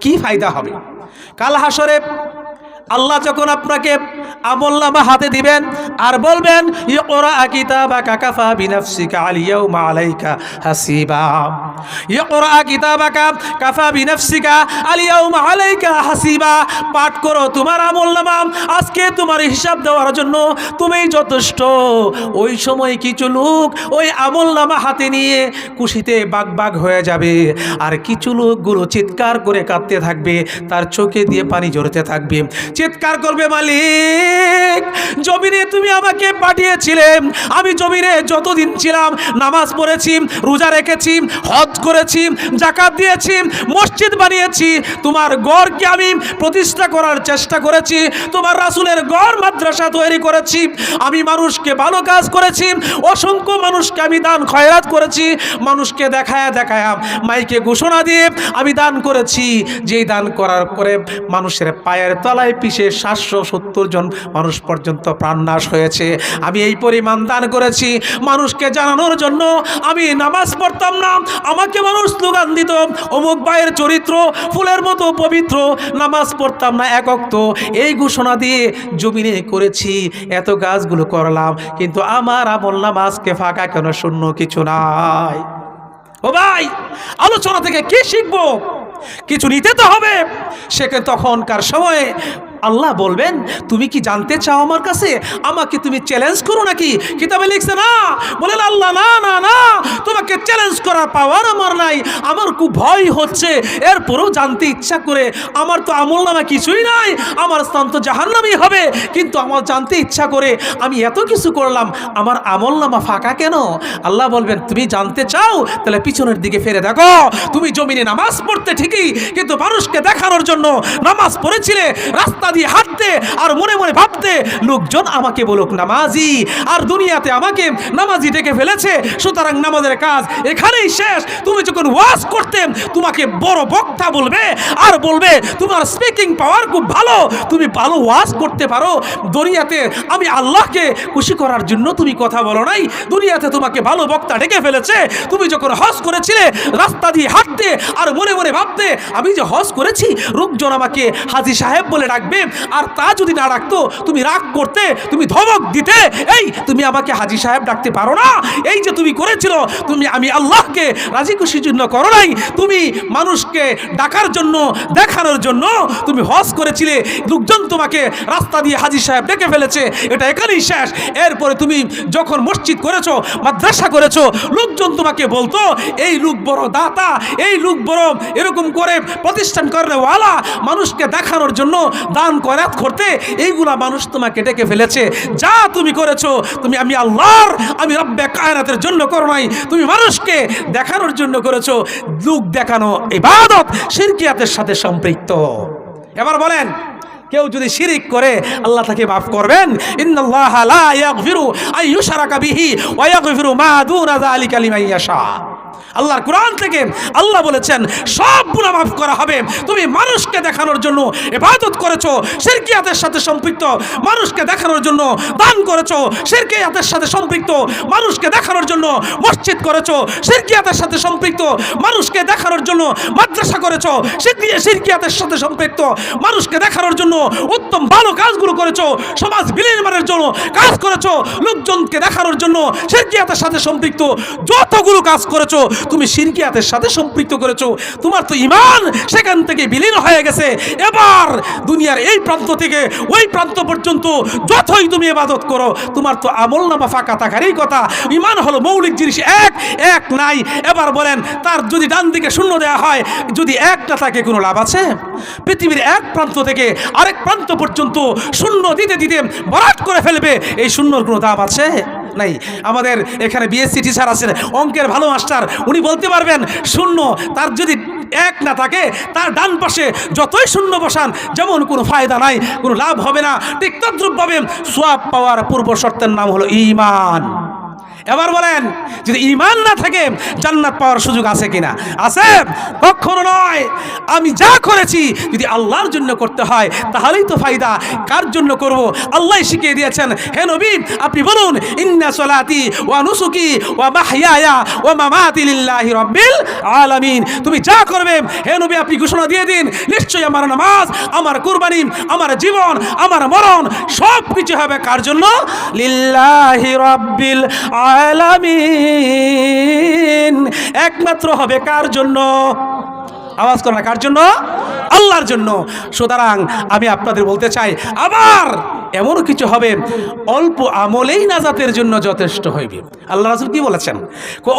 কি ফায়দা হবে? কাল হাসরে আল্লাহ যখন আপনাকে আমলনামা হাতে দিবেন আর বলবেন ইকরা কিতাবাকা কাফা বিনাফসিকা আলিয়াউমা আলাইকা হাসিবা। ইকরা কিতাবাকা কাফা বিনাফসিকা আলিয়াউমা আলাইকা হাসিবা। পাঠ করো তোমার আমলনামা আজকে তোমার হিসাব দেওয়ার জন্য তুমিই যথেষ্ট। ওই সময় কিছু লোক ওই আমলনামা হাতে নিয়ে খুশিতে বাগ বাগ হয়ে যাবে। আর কিছু লোকগুলো চিৎকার করে কাঁদতে থাকবে, তার চোখে দিয়ে পানি ঝরতে থাকবে। চিৎকার করবে মালিক। জমিনে তুমি আমাকে পাঠিয়েছিলে। আমি জমিনে যতদিন ছিলাম, নামাজ পড়েছি, রোজা রেখেছি, হজ করেছি, জাকাত দিয়েছি, মসজিদ বানিয়েছি, তোমার গড়কে আমি প্রতিষ্ঠা করার চেষ্টা করেছি, তোমার রাসুলের গড় মাদ্রাসা তৈরি করেছি, আমি মানুষকে ভালো কাজ করেছি, অসংখ্য মানুষকে আমি দান খয়রাত করেছি, মানুষকে দেখায় দেখায় মাইকে ঘোষণা দিয়ে আমি দান করেছি, যেই দান করার করে মানুষের পায়ের তলায় পিষে সাতশো সত্তর জন মানুষ পর্যন্ত প্রাণনাশ হয়েছে। আমি এই পরিমাণ দান করেছি মানুষকে জানানোর জন্য। আমি নামাজ পড়তাম না। আমাকে মানুষ স্লোগান দিত, অমুক ভাইয়ের চরিত্র ফুলের মতো পবিত্র। নামাজ পড়তাম না একক তো এই ঘোষণা দিয়ে জমিনে করেছি, এত গাছগুলো করলাম। কিন্তু আমার আমল নামাজকে ফাঁকা কেন? শূন্য কিছু নাই। ও ভাই, আলোচনা থেকে কি শিখব? কিছু নিতে তো হবে। সেকে তখনকার সময়ে আল্লাহ বলবেন, তুমি কি জানতে চাও আমার কাছে? আমাকে তুমি চ্যালেঞ্জ করো নাকি? কিতাবে লিখছে, না। বলে আল্লাহ, না না না। তোমাকে চ্যালেঞ্জ করার পাওয়ার আমার নাই। আমার খুব ভয় হচ্ছে। এরপরেও জানতে ইচ্ছা করে আমার তো আমল নামা কিছুই নাই। আমার স্থান তো জাহান্নামই হবে। কিন্তু আমার জানতে ইচ্ছা করে আমি এত কিছু করলাম। আমার আমল নামা ফাঁকা কেন? আল্লাহ বলবেন, তুমি জানতে চাও? তাহলে পিছনের দিকে ফিরে দেখো। তুমি জমিনে নামাজ পড়তে ঠিকই, কিন্তু মানুষকে দেখানোর জন্য নামাজ পড়েছিলে। রাস্তা দিয়ে হাঁটতে আর মনে মনে ভাবতে, লোকজন আমাকে বলুক নামাজি, আর দুনিয়াতে আমাকে নামাজি ডেকে ফেলেছে, সুতরাং নামাজের কাজ এখানেই শেষ। তুমি যখন ওয়াজ করতে তোমাকে বড় বক্তা বলবে, আর বলবে, তোমার স্পিকিং পাওয়ার খুব ভালো, তুমি ভালো ওয়াজ করতে পারো, দুনিয়াতে আমি আল্লাহকে খুশি করার জন্য তুমি কথা বলো নাই, দুনিয়াতে তোমাকে ভালো বক্তা ডেকে ফেলেছে, তুমি যখন হজ করেছিলে, রাস্তা দিয়ে হাঁটতে আর মনে মনে ভাবতে, আমি যে হজ করেছি, লোকজন আমাকে হাজি সাহেব বলে ডাকবে আর তা যদি না ডাকতো তুমি রাগ করতে, তুমি ধমক দিতে, এই তুমি আমাকে হাজি সাহেব ডাকতে পারো না। এই যে তুমি করেছিল, তুমি আমি আল্লাহকে রাজি খুশির জন্য করো নাই। তুমি মানুষকে ডাকার জন্য, দেখানোর জন্য তুমি হজ করেছিলে, লোকজন তোমাকে রাস্তা দিয়ে হাজি সাহেব ডেকে ফেলেছে, এটা এখানেই শেষ। এরপরে তুমি যখন মসজিদ করেছ, মাদ্রাসা করেছ, লোকজন তোমাকে বলতো, এই লোক বড় দাতা, এই লোক বড় এরকম করে প্রতিষ্ঠান করে ওয়ালা, মানুষকে দেখানোর জন্য দান করাত করতে এইগুলা মানুষ তোমাকে ডেকে ফেলেছে। যা তুমি করেছ, তুমি আমি আল্লাহর, আমি রব্বে কায়নাতের জন্য করো নাই। তুমি মানুষকে দেখানোর জন্য করেছ। লোক দেখানো ইবাদত শিরকিয়াতের সাথে সম্পৃক্ত। এবার বলেন, কেউ যদি শিরিক করে, আল্লাহ তাকে মাফ করবেন? ইন্নাল্লাহ লা ইয়াগফিরু আন ইউশরাকা বিহি ওয়া ইয়াগফিরু মা দুনা যালিকা লিমান ইয়াশা। আল্লাহর কোরআন থেকে আল্লাহ বলেছেন, সব গুনাহ মাফ করা হবে। তুমি মানুষকে দেখানোর জন্য ইবাদত করেছ শিরকিয়াতের সাথে সম্পৃক্ত। মানুষকে দেখানোর জন্য দান করেছ শিরকিয়াতের সাথে সম্পৃক্ত। মানুষকে দেখানোর জন্য মসজিদ করেছ শিরকিয়াতের সাথে সম্পৃক্ত। মানুষকে দেখানোর জন্য মাদ্রাসা করেছ শিরকি- শিরকিয়াতের সাথে সম্পৃক্ত। মানুষকে দেখানোর জন্য উত্তম ভালো কাজগুলো করেছ, সমাজ বিনির্মাণের জন্য কাজ করেছ, লোকজনকে দেখানোর জন্য শিরকিয়াতের সাথে সম্পৃক্ত। যতগুলো কাজ করেছ তুমি শিরকিয়াতের সাথে সম্পৃক্ত করেছ। তোমার তো ইমান সেখান থেকে বিলীন হয়ে গেছে। এবার দুনিয়ার এই প্রান্ত থেকে ওই প্রান্ত পর্যন্ত যতই তুমি ইবাদত করো, তোমার তো আমল নামা ফাঁকা থাকারই কথা। ইমান হলো মৌলিক জিনিস এক এক নাই। এবার বলেন, তার যদি ডান দিকে শূন্য দেওয়া হয়, যদি একটা থাকে কোনো লাভ আছে? পৃথিবীর এক প্রান্ত থেকে আরেক প্রান্ত পর্যন্ত শূন্য দিতে দিতে বরাট করে ফেলবে, এই শূন্যর কোনো দাম আছে? নাই। আমাদের এখানে বিএসসি টিচার আছেন, অঙ্কের ভালো মাস্টার, উনি বলতে পারবেন, শূন্য, তার যদি এক না থাকে, তার ডান পাশে যতই শূন্য বসান, যেমন কোনো ফায়দা নাই, কোনো লাভ হবে না। ঠিক তদ্রুপভাবে সোয়াব পাওয়ার পূর্ব শর্তের নাম হলো ইমান। এবার বলেন, যদি ইমান না থাকে, জান্নাত পাওয়ার সুযোগ আছে কিনা? আছে? কখনো নয়। আমি যা করেছি, যদি আল্লাহর জন্য করতে হয়, তাহলেই তো ফায়দা। কার জন্য করব? আল্লাহ শিখিয়ে দিয়েছেন, হে নবী, আপনি বলুন, ইন্না সলাতি ওয়া নুসুকি ওয়া মাহইয়ায়া ওয়া মামাতি লিল্লাহি রাব্বিল আলামিন। তুমি যা করবে, হে নবী, আপনি ঘোষণা দিয়ে দিন, নিশ্চয়ই আমার নামাজ, আমার কুরবানি, আমার জীবন, আমার মরণ সব কিছু হবে কার জন্য? লিল্লাহি রাব্বিল আলামিন একমাত্র হবে কার জন্য? আওয়াজ করো না, কার জন্য? আল্লাহর জন্য। সুতরাং আমি আপনাদের বলতে চাই আবার এমনও কিছু হবে, অল্প আমলেই নাজাতের জন্য যথেষ্ট হইবে। আল্লাহ রাসুল কি বলেছেন?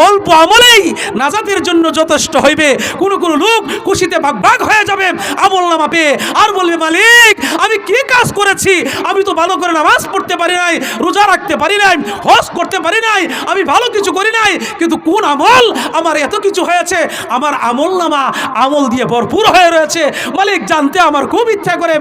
অল্প আমলেই নাজাতের জন্য যথেষ্ট হইবে। কোনো কোনো লোক খুশিতে ভাগ ভাগ হয়ে যাবে। আমল নামা পেয়ে আর বলবে, মালিক, আমি কি কাজ করেছি? আমি তো ভালো করে নামাজ পড়তে পারি নাই, রোজা রাখতে পারি নাই, হজ করতে পারি নাই, আমি ভালো কিছু করি নাই, কিন্তু কোন আমল আমার এত কিছু হয়েছে, আমার আমল নামা আমল দিয়ে ভরপুর হয়ে রয়েছে। মালিক জানতে আমার খুব ইচ্ছা করে